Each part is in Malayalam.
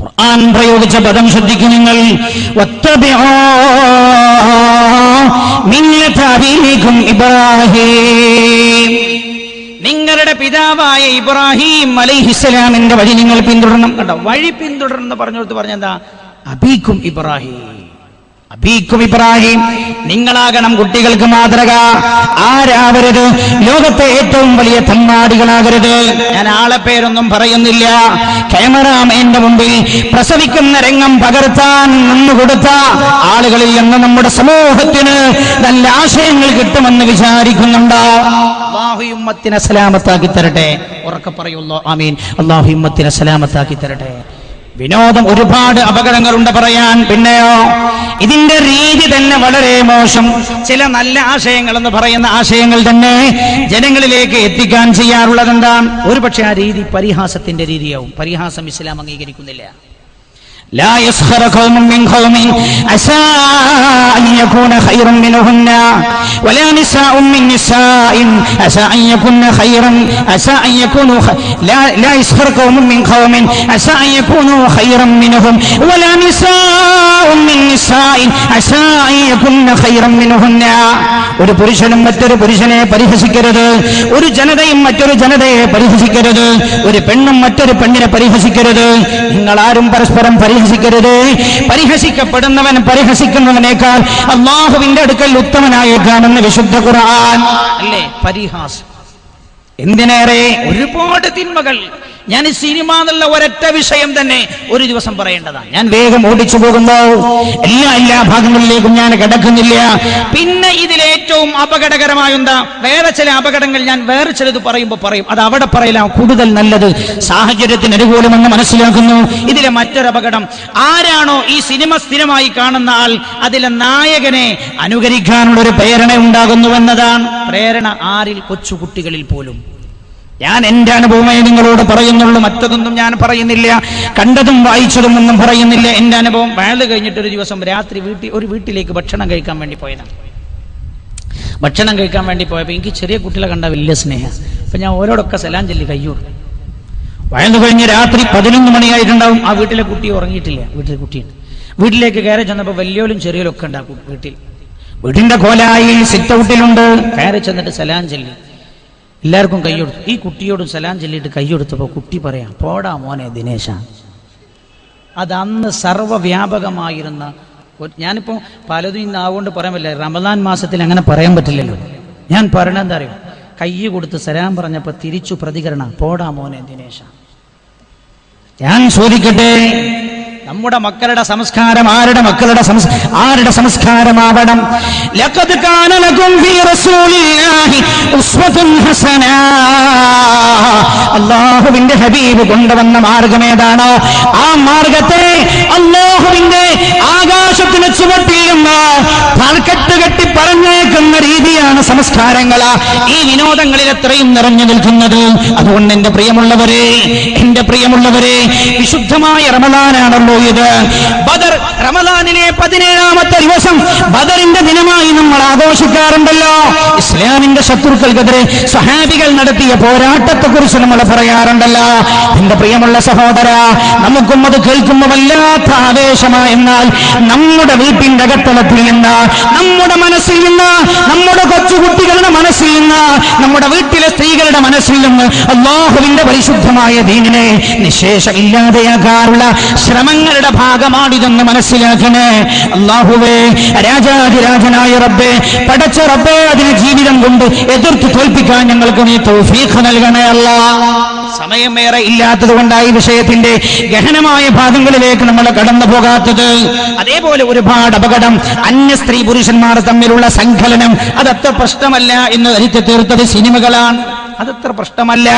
ഖുർആൻ പ്രയോഗിച്ച പദം ശ്രദ്ധിക്കും നിങ്ങൾ. ഇബ്രാഹിം. നിങ്ങളുടെ പിതാവായ ഇബ്രാഹിം അലൈഹിസ്സലാമിന്റെ വഴി നിങ്ങൾ പിന്തുടരണം. കണ്ടോ? വഴി പിന്തുടരണം എന്ന് പറഞ്ഞോടുത്ത് പറഞ്ഞെന്താ? അബീക്കും ഇബ്രാഹിം. അബീക്കും ഇബ്രാഹിം നിങ്ങളാകണം കുട്ടികൾക്ക് മാതൃക. ആരാവരുത്? ലോകത്തെ ഏറ്റവും വലിയ തമ്മാടികളാകരുത്. ഞാൻ ആളെ പേരൊന്നും പറയുന്നില്ല. ക്യാമറാമേന്റെ മുമ്പിൽ പ്രസവിക്കുന്ന രംഗം പകർത്താൻ നിന്നുകൊടുത്ത ആളുകളിൽ നിന്ന് നമ്മുടെ സമൂഹത്തിന് നല്ല ആശയങ്ങൾ കിട്ടുമെന്ന് വിചാരിക്കുന്നുണ്ടോ? അള്ളാഹു ഉമ്മത്തിനെ സലാമത്താക്കി തരട്ടെ. ഉറക്കെ പറയുള്ളൂ ആമീൻ. അള്ളാഹു ഉമ്മത്തിനെ സലാമത്താക്കി തരട്ടെ. വിനോദം ഒരുപാട് അപകടങ്ങളുണ്ട് പറയാൻ. പിന്നെയോ? ഇതിന്റെ രീതി തന്നെ വളരെ മോശം. ചില നല്ല ആശയങ്ങൾ എന്ന് പറയുന്ന ആശയങ്ങൾ തന്നെ ജനങ്ങളിലേക്ക് എത്തിക്കാൻ ചെയ്യാറുള്ളത് എന്താണ് ഒരുപക്ഷെ ആ രീതി പരിഹാസത്തിന്റെ രീതിയാവും. പരിഹാസം ഇസ്ലാം അംഗീകരിക്കുന്നില്ല. لا يسخر قوم من قوم عسى أن يكون خيرا منهن ولا نساء من نساء عسى أن يكون خيرا عسى أن يكونوا خ... لا لا يسخر قوم من قوم عسى أن يكونوا خيرا منهم ولا نساء من نساء عسى أن يكون خيرا منهن ഒരു പുരുഷനും മറ്റൊരു പുരുഷനെ പരിഹസിക്കരുത് ഒരു ജനതയും മറ്റൊരു ജനതയെ പരിഹസിക്കരുത് ഒരു പെണ്ണും മറ്റൊരു പെണ്ണിനെ പരിഹസിക്കരുത് നിങ്ങൾ ആരും പരസ്പരം പരിഹസിക്കരുത്. പരിഹസിക്കപ്പെടുന്നവൻ പരിഹസിക്കുന്നവനേക്കാൾ അള്ളാഹുവിന്റെ അടുക്കൽ ഉത്തമനായേക്കാണെന്ന് വിശുദ്ധ ഖുർആൻ. അല്ലേ? പരിഹാസം. എന്തിനേറെ? ഒരുപാട് തിന്മകൾ. ഞാൻ ഈ സിനിമ എന്നുള്ള ഒരൊറ്റ വിഷയം തന്നെ ഒരു ദിവസം പറയേണ്ടതാണ്. ഞാൻ വേഗം ഓടിച്ചു പോകുന്നു. എല്ലാ എല്ലാ ഭാഗങ്ങളിലേക്കും ഞാൻ കിടക്കുന്നില്ല. പിന്നെ ഇതിൽ ഏറ്റവും അപകടകരമായ എന്താ? വേറെ ചില അപകടങ്ങൾ ഞാൻ വേറെ ചിലത് പറയുമ്പോൾ പറയും. അത് അവിടെ പറയലാ കൂടുതൽ നല്ലത്. സാഹചര്യത്തിന് അനുകൂലമെന്ന് മനസ്സിലാക്കുന്നു. ഇതിലെ മറ്റൊരു അപകടം. ആരാണോ ഈ സിനിമ സ്ഥിരമായി കാണുന്ന ആൾ അതിലെ നായകനെ അനുകരിക്കാനുള്ള ഒരു പ്രേരണ ഉണ്ടാകുന്നുവെന്നതാണ് പ്രേരണ ആരിൽ? കൊച്ചുകുട്ടികളിൽ പോലും. ഞാൻ എന്റെ അനുഭവമേ നിങ്ങളോട് പറയുന്നുള്ളൂ. മറ്റതൊന്നും ഞാൻ പറയുന്നില്ല. കണ്ടതും വായിച്ചതും ഒന്നും പറയുന്നില്ല. എന്റെ അനുഭവം വയൽ കഴിഞ്ഞിട്ട് ഒരു ദിവസം രാത്രി വീട്ടിൽ ഒരു വീട്ടിലേക്ക് ഭക്ഷണം കഴിക്കാൻ വേണ്ടി പോയതാണ് ഭക്ഷണം കഴിക്കാൻ വേണ്ടി പോയപ്പോൾ എനിക്ക് ചെറിയ കുട്ടികളെ കണ്ട വലിയ സ്നേഹം. അപ്പൊ ഞാൻ ഓരോടൊക്കെ സലാം ചൊല്ലി കയ്യൂർ വയലു കഴിഞ്ഞ് രാത്രി പതിനൊന്ന് മണിയായിട്ടുണ്ടാവും. ആ വീട്ടിലെ കുട്ടി ഉറങ്ങിയിട്ടില്ല. വീട്ടിലെ കുട്ടിയുണ്ട്. വീട്ടിലേക്ക് കയറി ചെന്നപ്പോൾ വലിയോലും ചെറിയോലും ഒക്കെ ഉണ്ടാക്കും വീട്ടിൽ. വീടിന്റെ കോലായി സിറ്റ് ഔട്ടിലുണ്ട്. കയറി ചെന്നിട്ട് സലാം ചൊല്ലി എല്ലാവർക്കും കൈയ്യൊടുത്തു ഈ കുട്ടിയോടും സലാം ചൊല്ലിയിട്ട് കൈയ്യൊടുത്തപ്പോൾ കുട്ടി പറയാം പോടാ മോനെ ദിനേശ അത് അന്ന് സർവവ്യാപകമായിരുന്ന ഞാനിപ്പോൾ പലതും ഇന്ന് ആവുകൊണ്ട് പറയാൻ പറ്റില്ല. റമദാൻ മാസത്തിൽ അങ്ങനെ പറയാൻ പറ്റില്ലല്ലോ. ഞാൻ പറയണത് എന്താ അറിയോ? കൈ കൊടുത്ത് സലാം പറഞ്ഞപ്പോൾ തിരിച്ചു പ്രതികരണം പോടാ മോനെ ദിനേശ. ഞാൻ ചോദിക്കട്ടെ? നമ്മുടെ മക്കളുടെ സംസ്കാരം ആരുടെ മക്കളുടെ ആരുടെ സംസ്കാരമാവണം? അള്ളാഹുവിന്റെ ഹബീബ് കൊണ്ടുവന്ന മാർഗം ഏതാണോ? ആ മാർഗത്തെ അള്ളാഹുവിന്റെ ആകാശത്തിന് തലക്കെട്ട് കെട്ടി പറഞ്ഞേക്കുന്ന രീതിയാണ് സംസ്കാരങ്ങളാ ഈ വിനോദങ്ങളിൽ എത്രയും നിറഞ്ഞു നിൽക്കുന്നത്. അതുകൊണ്ട് എന്റെ പ്രിയമുള്ളവരെ എന്റെ പ്രിയമുള്ളവരെ വിശുദ്ധമായ റമദാനാണല്ലോ ഇത്. ബദർ റമദാനിലെ പതിനേഴാമത്തെ ദിവസം ബദറിന്റെ ദിനമായി നമ്മൾ ആഘോഷിക്കാറുണ്ടല്ലോ. ഇസ്ലാമിന്റെ ശത്രുക്കൾക്കെതിരെ സഹാബികൾ നടത്തിയ പോരാട്ടത്തെ കുറിച്ച് നമ്മൾ പറയാറുണ്ടല്ലോ. എന്റെ പ്രിയമുള്ള സഹോദര നമുക്കും അത് കേൾക്കുമ്പോൾ വല്ലാത്ത ആവേശമായെന്നാൽ നമ്മുടെ വീട്ടിന്റെ അകത്തളത്തിൽ നിന്ന് നമ്മുടെ മനസ്സിൽ നിന്ന് നമ്മുടെ കൊച്ചുകുട്ടികളുടെ മനസ്സിൽ നിന്ന് നമ്മുടെ വീട്ടിലെ സ്ത്രീകളുടെ മനസ്സിൽ നിന്ന് അള്ളാഹുവിന്റെ പരിശുദ്ധമായ ദീനിനെ നിശേഷം ഇല്ലാതെയാക്കാറുള്ള ശ്രമങ്ങളുടെ ഭാഗമാണിതെന്ന് മനസ്സിലാക്കണേ. അള്ളാഹുവേ രാജാതിരാജനായ റബ്ബേ പടച്ച റബ്ബേ അതിനെ ജീവിതം കൊണ്ട് എതിർത്ത് തോൽപ്പിക്കാൻ ഞങ്ങൾക്ക് നീ തൗഫീഖ് നൽകണേ അല്ല. സമയമേറെ ഇല്ലാത്തത് കൊണ്ടായി വിഷയത്തിന്റെ ഗഹനമായ ഭാഗങ്ങളിലേക്ക് നമ്മൾ കടന്നു പോകാത്തത്. അതേപോലെ ഒരുപാട് അപകടം അന്യ സ്ത്രീ പുരുഷന്മാർ തമ്മിലുള്ള സങ്കലനം അതത്ര പ്രശ്നമല്ല എന്ന് ധരിച്ചു തീർത്തത് സിനിമകളാണ്. അതത്ര പ്രശ്നമല്ല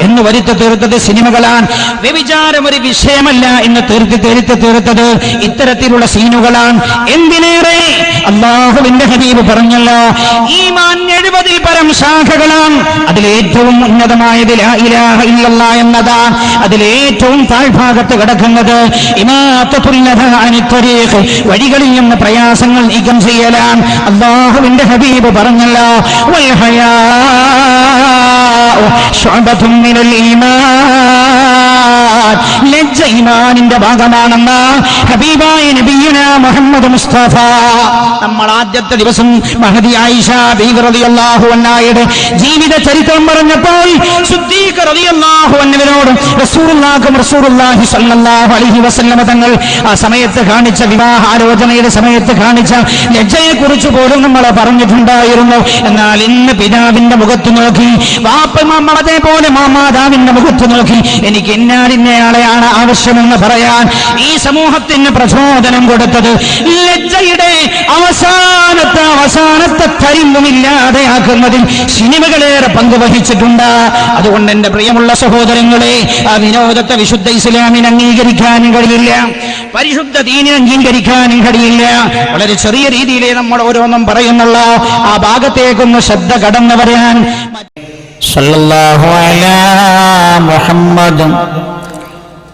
എന്ന് വരുത്തി തീർത്തത് സിനിമകളാണ്. വ്യഭിചാരം ഒരു വിഷയമല്ല എന്ന് തീർത്തി തീർത്തി തീർത്തത് ഇത്തരത്തിലുള്ള സീനുകളാണ്. എന്തിനേറെ അള്ളാഹുവിന്റെ ഹബീബ് പറഞ്ഞല്ലോ ഈമാൻ എഴുപതിൽ പരം ശാഖകളാണ്. അതിലേറ്റവും ഉന്നതമായത് എന്നതാണ് അതിലേറ്റവും താഴ്ഭാഗത്ത് കിടക്കുന്നത് വഴികളിൽ നിന്ന് പ്രയാസങ്ങൾ നീക്കം ചെയ്യലാണ്. അള്ളാഹുവിന്റെ ഹബീബ് പറഞ്ഞല്ലോ വൽ ഹയാ ശുഅബത്തും മിനൽ ഈമാൻ. ലജ്ജ ഈമാനിന്റെ ഭാഗമാണെന്ന് ഹബീബായ നബിയുന മുഹമ്മദ് മുസ്തഫ. നമ്മൾ ആദ്യത്തെ ദിവസം മഹദി ആയിഷ അൻഹയുടെ ജീവിത ചരിത്രം പറഞ്ഞപ്പോൾ സിദ്ദീഖ് റളിയല്ലാഹു അൻഹുവിനോട് റസൂലുള്ളാഹിക്കും റസൂലുള്ളാഹി സ്വല്ലല്ലാഹു അലൈഹി വസല്ലമ തങ്ങൾ ആ സമയത്ത് കാണിച്ച വിവാഹാലോചനയുടെ സമയത്ത് കാണിച്ച ലജ്ജയെ കുറിച്ച് പോലും നമ്മൾ പറഞ്ഞിട്ടുണ്ടായിരുന്നു. എന്നാൽ ഇന്ന് പിതാവിന്റെ മുഖത്ത് നോക്കി വാപ്പ നമ്മളെ പോലെ മാമാതാവിന്റെ മുഖത്ത് നോക്കി എനിക്ക് ഇന്നാലിന്നയാളെയാണ് ആവശ്യമെന്ന് പറയാൻ ഈ സമൂഹത്തിന് പ്രചോദനം കൊടുത്തത് ലജ്ജയുടെ അവസാനത്തെ അവസാനത്തെ കരിമ്പുമില്ലാതെയാക്കുന്നതിൽ സിനിമകളേറെ പങ്കുവഹിച്ചിട്ടുണ്ട് അതുകൊണ്ട് എന്റെ പ്രിയമുള്ള സഹോദരങ്ങളെ ആ വിനോദത്തെ വിശുദ്ധ ഇസ്ലാമിന് അംഗീകരിക്കാനും കഴിയില്ല. പരിശുദ്ധ ദീനിനെ അംഗീകരിക്കാനും കഴിയില്ല. വളരെ ചെറിയ രീതിയിലേ നമ്മൾ ഓരോന്നും പറയുന്നുള്ള. ആ ഭാഗത്തേക്കൊന്ന് ശ്രദ്ധ കടന്നു വരാൻ. സല്ലല്ലാഹു അലാ മുഹമ്മദ്